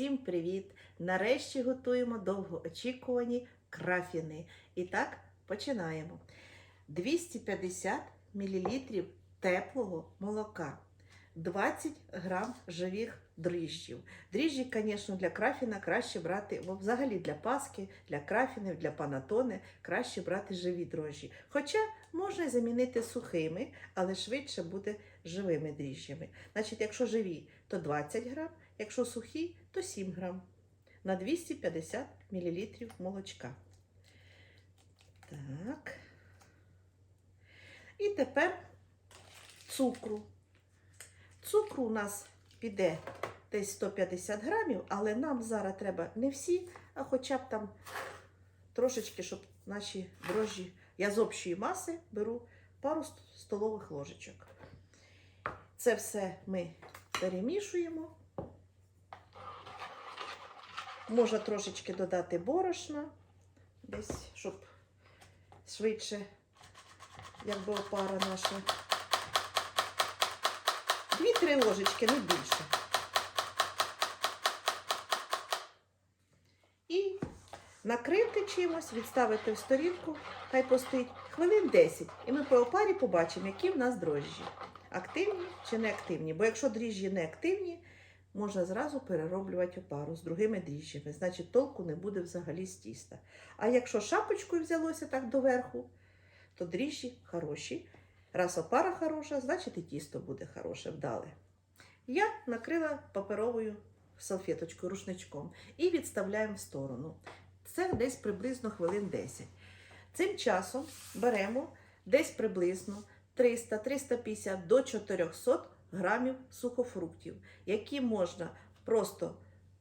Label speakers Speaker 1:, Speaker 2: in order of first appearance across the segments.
Speaker 1: Всім привіт! Нарешті готуємо довгоочікувані крафіни. І так, починаємо. 250 мл теплого молока, 20 грам живих дріжджів. Дріжджі, звісно, для крафіна краще брати, бо взагалі для паски, для крафінів, для панатони краще брати живі дрожжі. Хоча можна замінити сухими, але швидше буде живими дріжджами. Значить, якщо живі, то 20 грам, якщо сухі, то 7 грам на 250 мл молочка. Так. І тепер цукру. Цукру у нас піде десь 150 грамів, але нам зараз треба не всі, а хоча б там трошечки, щоб наші дрожжі, я з общої маси беру пару столових ложечок. Це все ми перемішуємо. Можна трошечки додати борошна, десь, щоб швидше, якби опара наша. Дві-три ложечки, не більше. І накрити чимось, відставити в сторінку, хай постоїть хвилин 10. І ми по опарі побачимо, які в нас дрожжі. Активні чи не активні. Бо якщо дріжджі не активні, можна зразу перероблювати опару з другими дріжджами. Значить, толку не буде взагалі з тіста. А якщо шапочкою взялося так доверху, то дріжджі хороші. Раз опара хороша, значить і тісто буде хороше, вдале. Я накрила паперовою салфеточкою, рушничком і відставляємо в сторону. Це десь приблизно хвилин 10. Цим часом беремо десь приблизно 300-350 до 400 грамів сухофруктів, які можна просто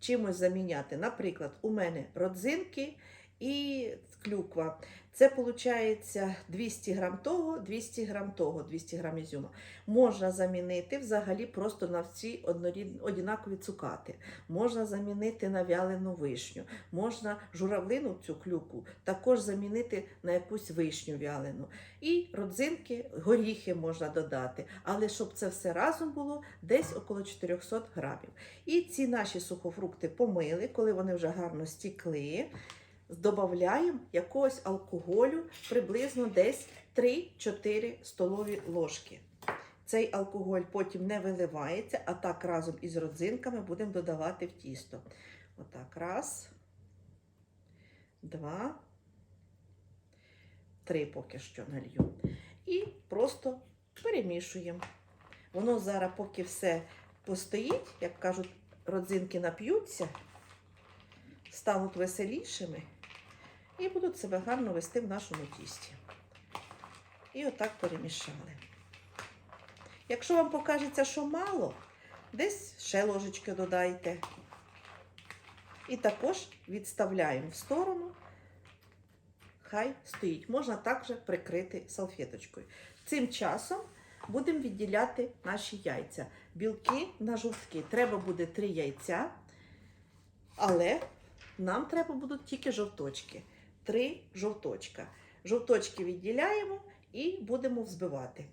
Speaker 1: чимось заміняти. Наприклад, у мене родзинки і клюква. Це виходить 200 грам того, 200 грам того, 200 грам ізюма. Можна замінити взагалі просто на всі однакові цукати. Можна замінити на вялену вишню. Можна журавлину цю клюку також замінити на якусь вишню вялену. І родзинки, горіхи можна додати. Але щоб це все разом було, десь около 400 грамів. І ці наші сухофрукти помили, коли вони вже гарно стікли. Додаємо якогось алкоголю приблизно десь 3-4 столові ложки. Цей алкоголь потім не виливається, а так разом із родзинками будемо додавати в тісто. Отак, раз, два, три поки що налью. І просто перемішуємо. Воно зараз, поки все постоїть, як кажуть, родзинки нап'ються, стануть веселішими і будуть себе гарно вести в нашому тісті. І отак перемішали. Якщо вам покажеться, що мало, десь ще ложечки додайте. І також відставляємо в сторону, хай стоїть. Можна також прикрити салфеточкою. Цим часом будемо відділяти наші яйця. Білки на жовтки. Треба буде 3 яйця, але нам треба будуть тільки жовточки. Три жовточка. Жовточки відділяємо і будемо взбивати.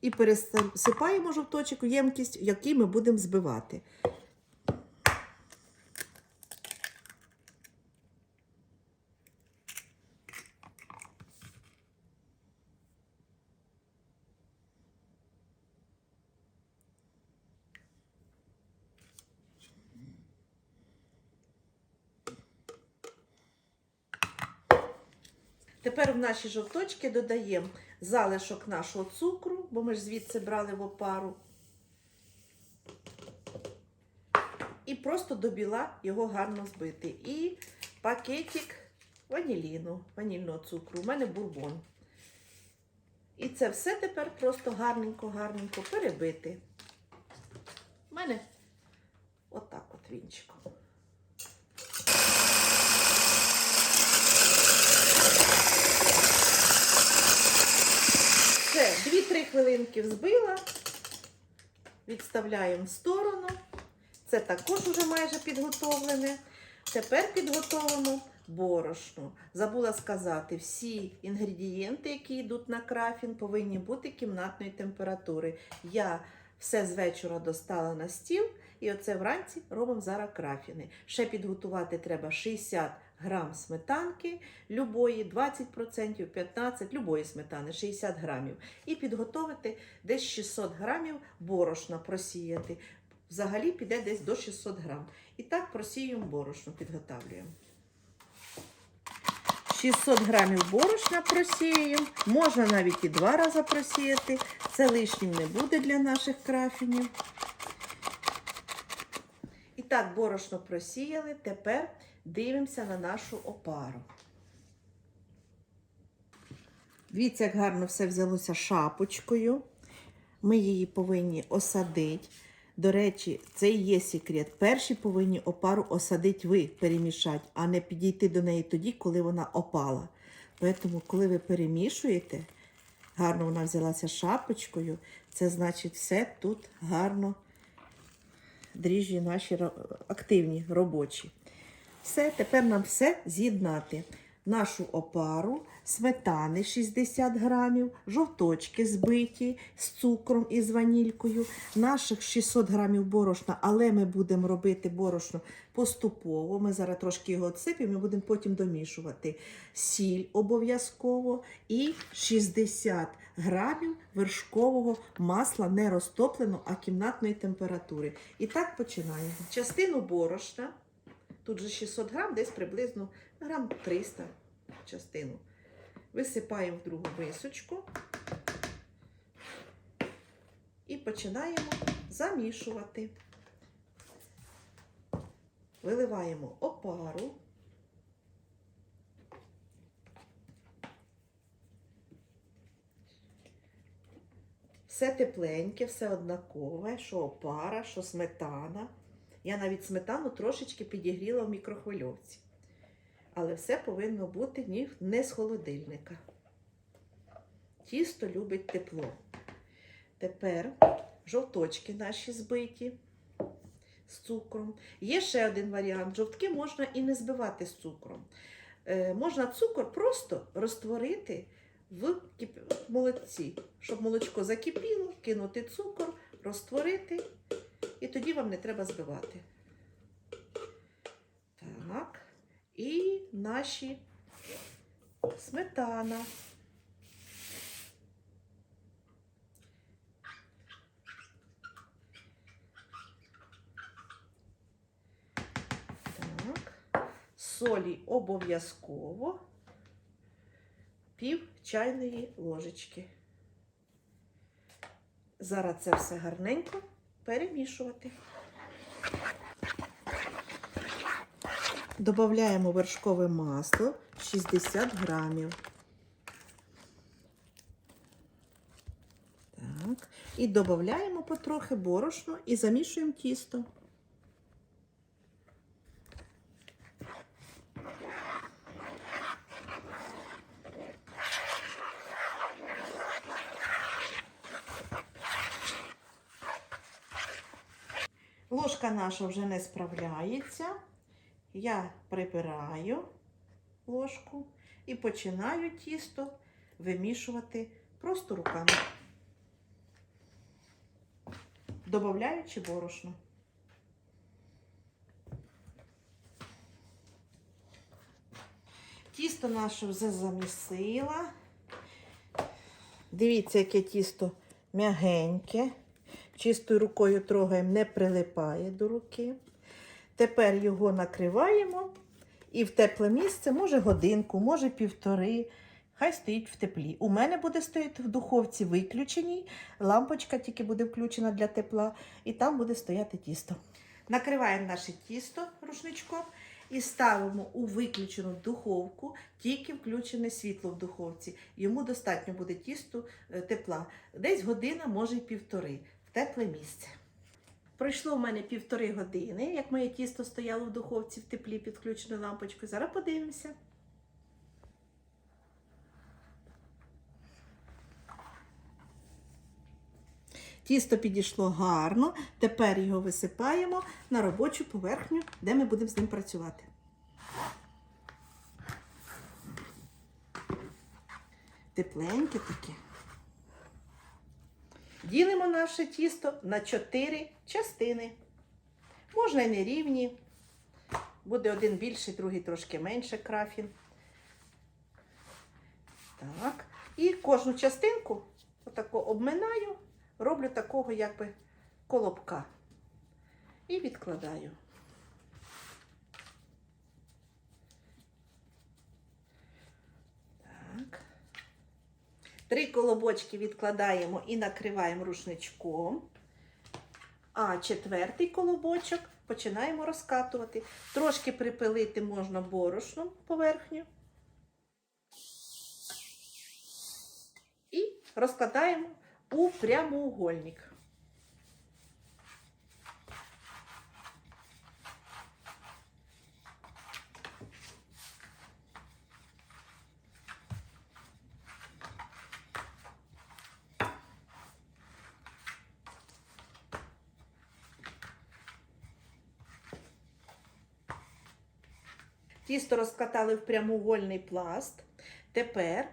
Speaker 1: І пересипаємо жовточок в ємкість, в якій ми будемо збивати. Тепер в наші жовточки додаємо залишок нашого цукру, бо ми ж звідси брали в опару. І просто до біла його гарно збити. І пакетик ваніліну, ванільного цукру. У мене бурбон. І це все тепер просто гарненько-гарненько перебити. У мене отак от вінчиком. Все, 2-3 хвилинки взбила, відставляємо в сторону. Це також уже майже підготовлене. Тепер підготовимо борошну. Забула сказати, всі інгредієнти, які йдуть на крафін, повинні бути кімнатної температури. Я все з вечора достала на стіл, і оце вранці робимо зараз крафіни. Ще підготувати треба 60 грам сметанки, любої, 20%, 15%, любої сметани, 60 грамів. І підготувати десь 600 грамів борошна просіяти. Взагалі піде десь до 600 грам. І так просіюємо борошно, підготавлюємо. 600 грамів борошна просіюємо. Можна навіть і два рази просіяти. Це лишнім не буде для наших крафінів. І так, борошно просіяли. Тепер дивимося на нашу опару. Дивіться, як гарно все взялося шапочкою. Ми її повинні осадити. До речі, це і є секрет. Перші повинні опару осадити ви, перемішати, а не підійти до неї тоді, коли вона опала. Тому, коли ви перемішуєте, гарно вона взялася шапочкою, це значить все тут гарно дріжджі наші активні, робочі. Все, тепер нам все з'єднати. Нашу опару, сметани 60 грамів, жовточки збиті з цукром і з ванількою, наших 600 грамів борошна, але ми будемо робити борошно поступово. Ми зараз трошки його отсипемо і будемо потім домішувати. Сіль обов'язково і 60 грамів вершкового масла не розтопленого, а кімнатної температури. І так починаємо. Частину борошна. Тут же 600 грам, десь приблизно грам 300 частину. Висипаємо в другу мисочку і починаємо замішувати. Виливаємо опару. Все тепленьке, все однакове, що опара, що сметана. Я навіть сметану трошечки підігріла в мікрохвильовці. Але все повинно бути не з холодильника. Тісто любить тепло. Тепер жовточки наші збиті з цукром. Є ще один варіант. Жовтки можна і не збивати з цукром. Е, можна цукор просто розтворити в молоці, щоб молочко закипіло, кинути цукор, розтворити, і тоді вам не треба збивати. Так. І наші сметана. Так. Солі обов'язково пів чайної ложечки. Зараз це все гарненько перемішувати. Добавляємо вершкове масло 60 грамів. Так. І додаємо потрохи борошно і замішуємо тісто. Ложка наша вже не справляється. Я прибираю ложку і починаю тісто вимішувати просто руками, додаючи борошно. Тісто наше вже замісила. Дивіться, яке тісто м'ягеньке. Чистою рукою трогаємо, не прилипає до руки. Тепер його накриваємо і в тепле місце, може годинку, може півтори. Хай стоїть в теплі. У мене буде стояти в духовці виключеній, лампочка тільки буде включена для тепла, і там буде стояти тісто. Накриваємо наше тісто рушничком і ставимо у виключену духовку, тільки включене світло в духовці. Йому достатньо буде тісту е, тепла. Десь година, може й півтори, тепле місце. Пройшло в мене півтори години, як моє тісто стояло в духовці в теплі під лампочку. Зараз подивимося. Тісто підійшло гарно, тепер його висипаємо на робочу поверхню, де ми будемо з ним працювати. Тепленьке таке. Ділимо наше тісто на 4 частини. Можна і не рівні. Буде один більший, другий трошки менше крафін. Так. І кожну частинку отако обминаю, роблю такого якби колобка. І відкладаю. Три колобочки відкладаємо і накриваємо рушничком. А четвертий колобочок починаємо розкатувати. Трошки припилити можна борошном поверхню. І розкладаємо у прямоугольник. Тісто розкатали в прямоугольний пласт. Тепер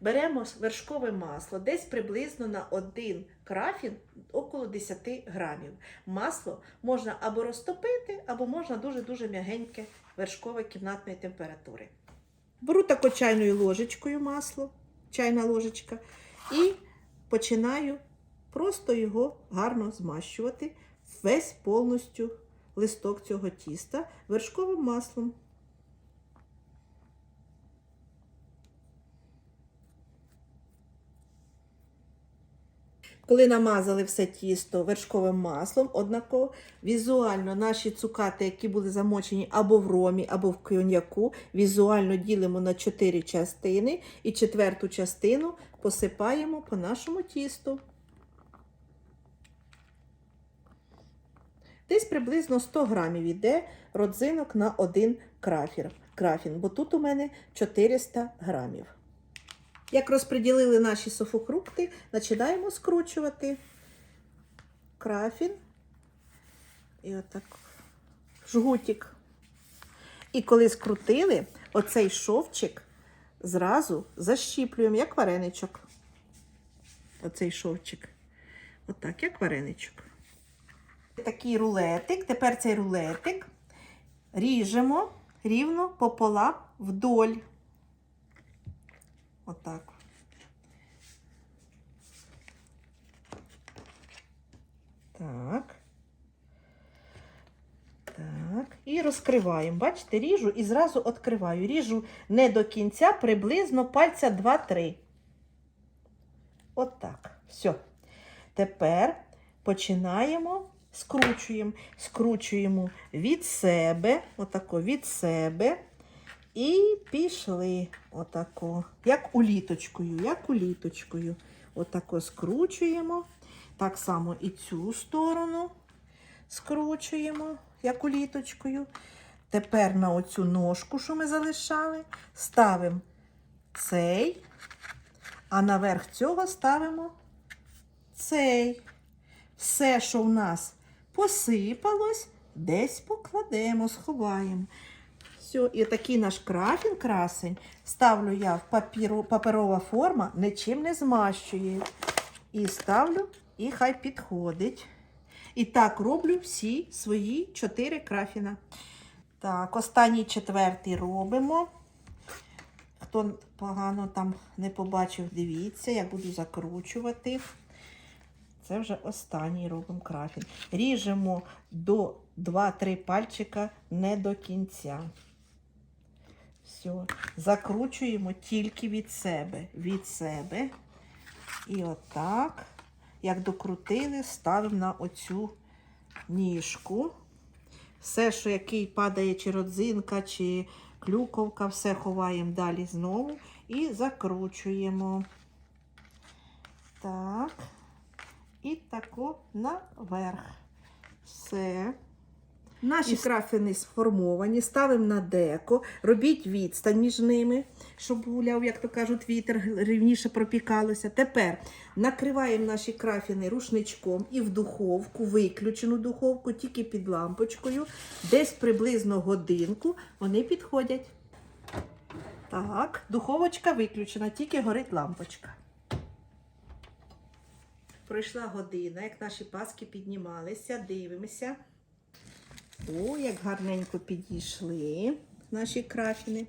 Speaker 1: беремо вершкове масло, десь приблизно на один крафін около 10 грамів. Масло можна або розтопити, або можна дуже-дуже м'ягеньке вершкове кімнатної температури. Беру тако чайною ложечкою масло, чайна ложечка, і починаю просто його гарно змащувати весь повністю листок цього тіста вершковим маслом. Коли намазали все тісто вершковим маслом, однаково візуально наші цукати, які були замочені або в ромі, або в коньяку, візуально ділимо на 4 частини і четверту частину посипаємо по нашому тісту. Десь приблизно 100 грамів іде родзинок на один крафін, бо тут у мене 400 грамів. Як розподілили наші суфокрукти, починаємо скручувати крафін і отак жгутик. І коли скрутили, оцей шовчик зразу защіплюємо, як вареничок. Оцей шовчик. Отак, як вареничок. Такий рулетик. Тепер цей рулетик ріжемо рівно пополам вдоль. Отак. Так. Так. І розкриваємо. Бачите, ріжу і зразу відкриваю. Ріжу не до кінця, приблизно пальця 2-3. Отак. Все. Тепер починаємо, скручуємо. Скручуємо від себе, отако від себе. І пішли отако, як уліточкою, як уліточкою. Отако скручуємо. Так само і цю сторону скручуємо, як уліточкою. Тепер на оцю ножку, що ми залишали, ставимо цей, а наверх цього ставимо цей. Все, що в нас посипалось, десь покладемо, сховаємо. Все, і такий наш крафін красень ставлю я в папіру, паперова форма, нічим не змащує. І ставлю, і хай підходить. І так роблю всі свої чотири крафіна. Так, останній четвертий робимо. Хто погано там не побачив, дивіться, я буду закручувати. Це вже останній робимо крафін. Ріжемо до 2-3 пальчика не до кінця. Все. Закручуємо тільки від себе. Від себе. І отак, як докрутили, ставимо на оцю ніжку. Все, що який падає, чи родзинка, чи клюковка, все ховаємо далі знову і закручуємо. Так. І тако наверх. Все. Наші
Speaker 2: І-
Speaker 1: крафини сформовані, ставимо на деко, робіть відстань між ними, щоб гуляв, як то кажуть, вітер рівніше пропікалося. Тепер накриваємо наші крафіни рушничком і в духовку, виключену духовку, тільки під лампочкою. Десь приблизно годинку вони підходять. Так, духовочка виключена, тільки горить лампочка. Пройшла година, як наші паски піднімалися, дивимося. О, як гарненько підійшли наші крафіни.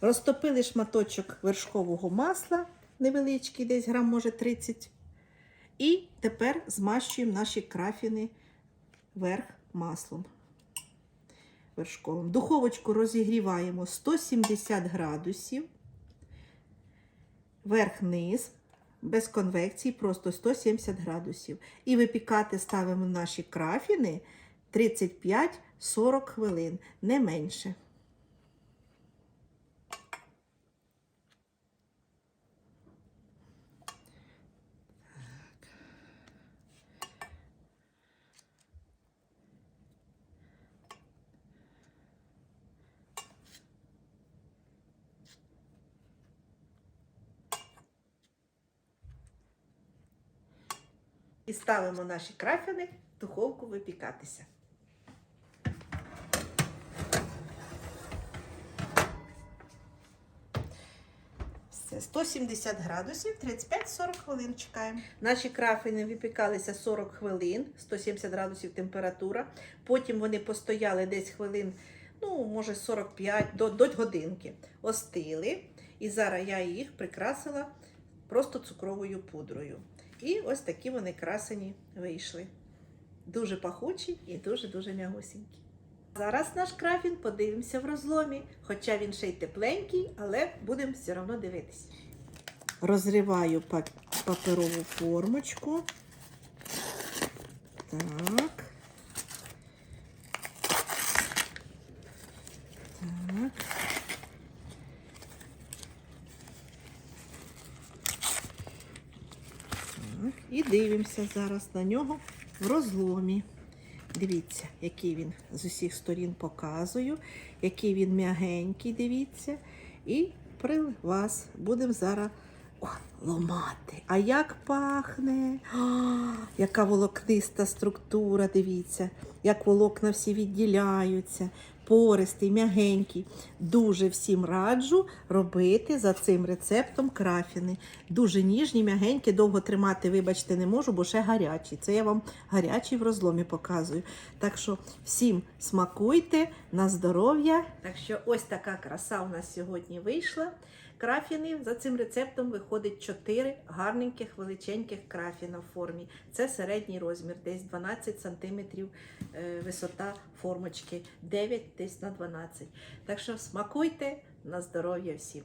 Speaker 1: Розтопили шматочок вершкового масла, невеличкий, десь грам, може 30. І тепер змащуємо наші крафіни верх маслом вершковим. Духовочку розігріваємо 170 градусів. Верх-низ, без конвекції, просто 170 градусів. І випікати ставимо наші крафіни 35-40 хвилин, не менше. І ставимо наші крафіни в духовку випікатися. Все, 170 градусів, 35-40 хвилин чекаємо. Наші крафіни випікалися 40 хвилин, 170 градусів температура. Потім вони постояли десь хвилин, ну, може 45 до, до годинки. Остили. І зараз я їх прикрасила просто цукровою пудрою. І ось такі вони красені вийшли. Дуже пахучі і дуже-дуже м'ягусінькі. Зараз наш крафін подивимося в розломі, хоча він ще й тепленький, але будемо все одно дивитися. Розриваю паперову формочку. Так. Так. Так, і дивимося зараз на нього в розломі. Дивіться, який він з усіх сторін показую, який він м'ягенький, дивіться. І при вас будемо зараз о, ломати. А як пахне? О, яка волокниста структура, дивіться, як волокна всі відділяються. Пористий, м'ягенький. Дуже всім раджу робити за цим рецептом крафіни. Дуже ніжні, м'ягенькі, довго тримати, вибачте, не можу, бо ще гарячі. Це я вам гарячий в розломі показую. Так що всім смакуйте на здоров'я. Так що ось така краса у нас сьогодні вийшла. Крафіни за цим рецептом виходить 4 гарненьких величеньких крафіна в формі. Це середній розмір, десь 12 см висота формочки, 9 десь на 12. Так що смакуйте на здоров'я всім.